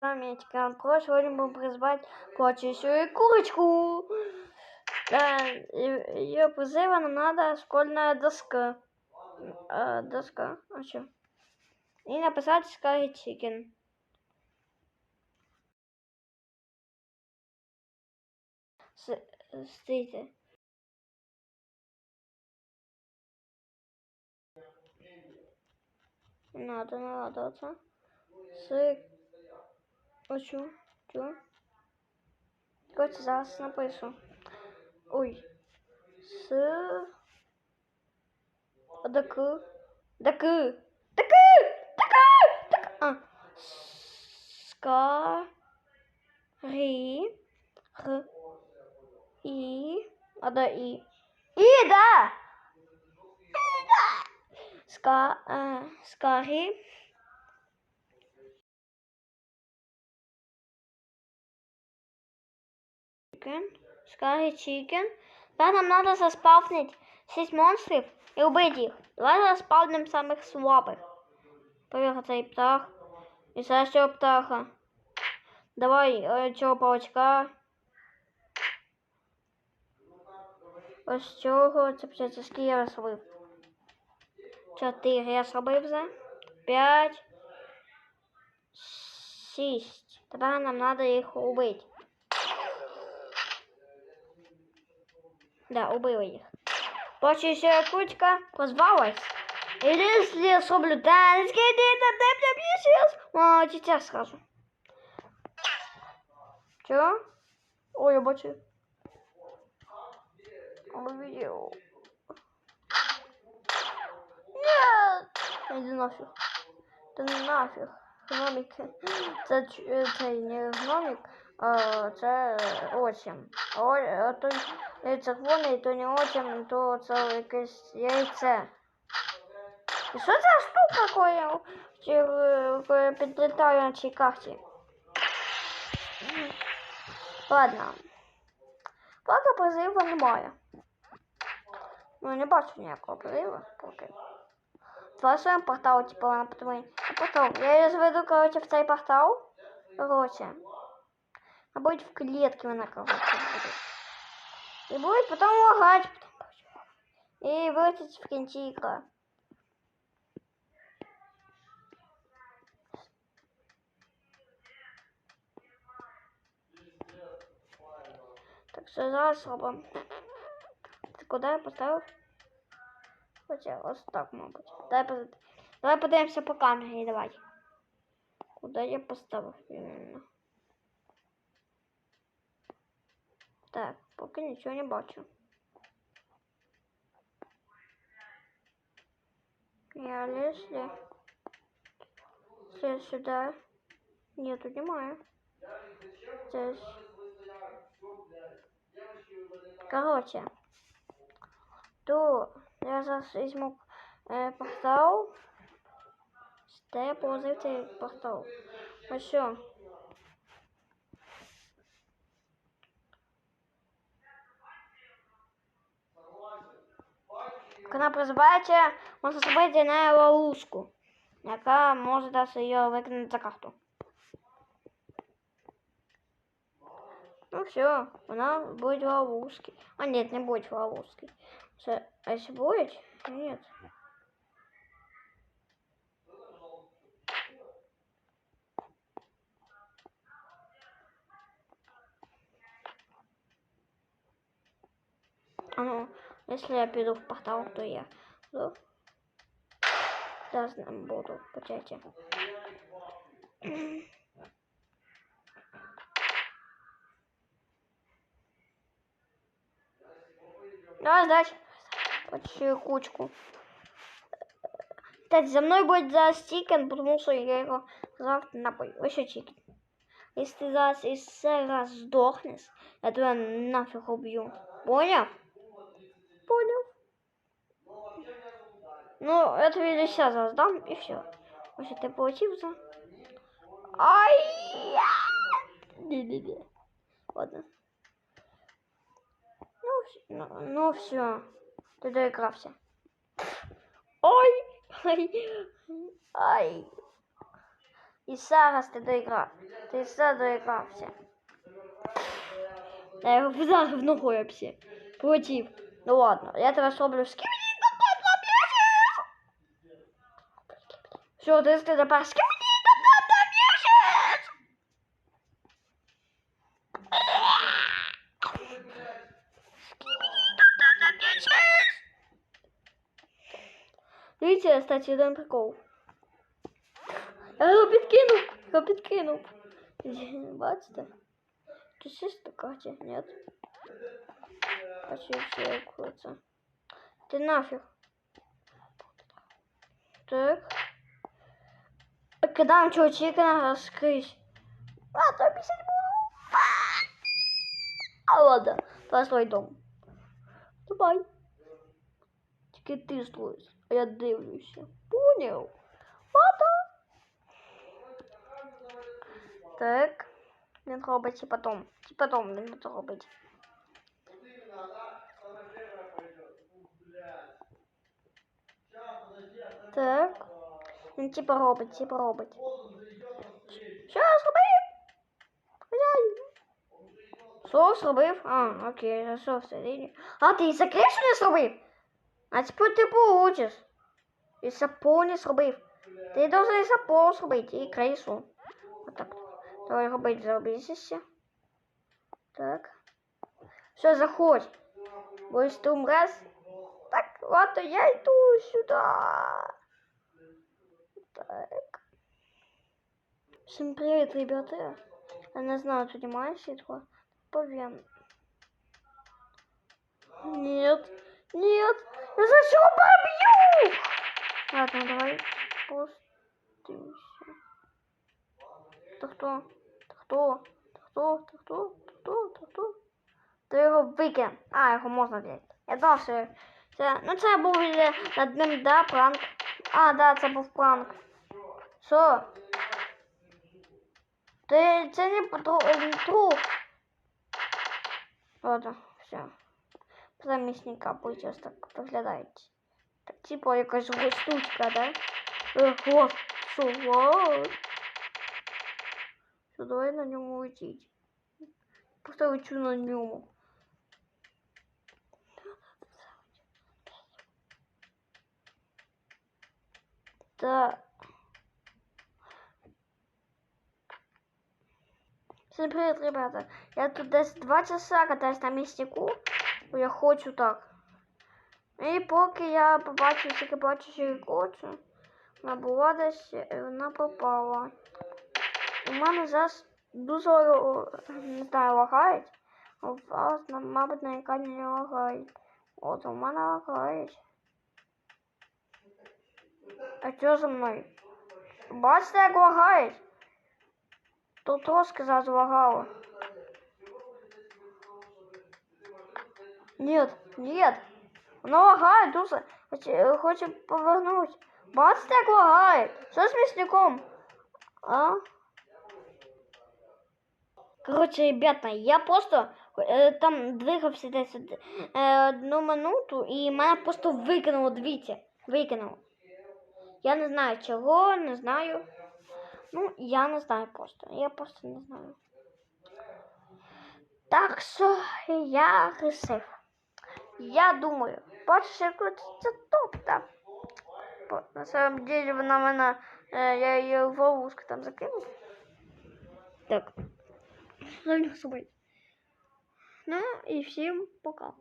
Заметка. Открой, сегодня будем призывать плачущую курочку. Да, ее призыва нам надо школьная доска. А, доска. А что? И написать Sky Chicken. Стойте. Надо нарадоваться. 8, 9, Kaç hizasına yapıyorsun? Oy. Sı. Dakı. Dakı. Dakı. Dakı. Dakı. Ah. Ska. Ri. R. I. A da i. I da. I da. Ska. Uh, ska. Ri. Chicken. Скари Chicken. Да, нам надо заспавнить 6 монстрів і убити їх. Давай заспавним самих слабих. Поверх цей птах. І зараз цього птаха. Давай е, цього паучка. Ось цього. Це це скільки я зробив. Чотири я зробив вже. П'ять. Шість. Тепер нам треба їх убити. Да, убила их. Плачущая кучка позвалась. Или если я соблюдаю, скидите, дай мне сейчас. А, сейчас сразу. Чё? Ой, я бачу. Увидел. Нет! Иди нафиг. Да нафиг. Гномик. Це, це не гномик, це отчим. А той червоний, то не отчим, то це якесь яйце. І що за штука такое підлітаю на цій карті? Ладно. Поки призиву немає. Ну, не бачу ніякого призиву поки. Давай своем портал, типа, она потом... Потом, я ее заведу, короче, в цей портал. Короче. А будет в клетке она, короче, будет. И будет потом лагать. И вылететь в кентика. Так що зараз робимо. Ти куди я поставив? Хоча ось так, мабуть. Давай, давай подивимося по камері, давай. Куди я поставив іменно? Так, поки нічого не бачу. Я если... Если сюда... Нету, немає. Здесь... Короче, то я зараз візьму е, портал. Де я положив цей портал. Ось що. Вона призивається, можна зробити на ловушку, яка може дати її викинути за карту. Ну все, она будет в ловушке. А нет, не будет в ловушке. А если будет? Нет. А ну, если я пойду в портал, то я ну, да, буду, почайте. Давай сдать почти кучку. Кстати, за мной будет за стикен, потому что я его завтра напою. Еще чикен. Если ты зараз еще раз сдохнешь, я тебя нафиг убью. Понял? Понял. Ну, это я сейчас раздам и все. Вообще ты получился. Ай! Не-не-не. Ладно. Ну, ну все. Ты доигрался. Ой! Ай! Ай! І зараз ти доіграв. Ти все доігрався. Я його зараз в ногою обсі. Полетів. Ну ладно, я тебе зроблю скібіді Все, ти ти тепер скібіді Дивіться, кстати, один прикол. Я його підкинув, його підкинув. Бачите? Чи щось така, чи ні? А чи все як це? Ти нафіг. Так. Кидаємо чувачика скрізь. А, то писать буду. А, ладно, построй дом. Давай. Тільки ти строїш, а я дивлюся. Поняв? Ладно. Так. Він робить і потом. І потом він це робить. Так. Він типа робить, типа робить. Що я зробив? Ай. Що зробив? А, окей, я що всередині. А, ти і закреслення зробив? А тепер ти получиш. І сапо не зробив. Ти должен і сапо зробити, і крейсу. Отак. Давай робити зробитися. Так. Все, заходь. Бо если ты умрешь... Так, ладно, я иду сюда. Всем привет, ребята. Я не знаю, понимаешь этого? Повем. Нет. Нет. Я за что побью? Ладно, давай пустимся. Ты кто? Ты кто? Ты кто? Ты кто? Ты кто? Ты кто? То його викинь. А, його можна взяти. Я знав, що це. Ну це був е, над ним, да, пранк. А, да, це був пранк. Що? Ти це не труп. Ладно, все. Замісника будь ось так виглядають. Так, типу якась ось штучка, да? Ого, вау. Що, давай на ньому летіть. Просто лечу на ньому. Да. Всем привет, ребята. Я тут десь два часа катаюсь на містику, бо я хочу так. І поки я побачу, тільки бачу, що я хочу, вона була десь, і вона попала. У мене зараз дуже, о, не знаю, лагають. А у вас, на- мабуть, на екрані не лагають. От, у мене лагають. А що за мною? Бачите, як лагають? Тут трошки зразу лагало. Нет, нет. Воно лагає дуже. Хоче, повернути. Бачите, як лагає? Що з місняком? А? Короче, ребята, я просто е, там двигався десь е, одну минуту і мене просто викинуло, дивіться, викинуло. Я не знаю чого, не знаю. Ну, я не знаю просто. Я просто не знаю. Так що я рисив. Я думаю, як от це топ там. На самом деле вона мене. е, я її в там закинув. Так. Ну і всім пока.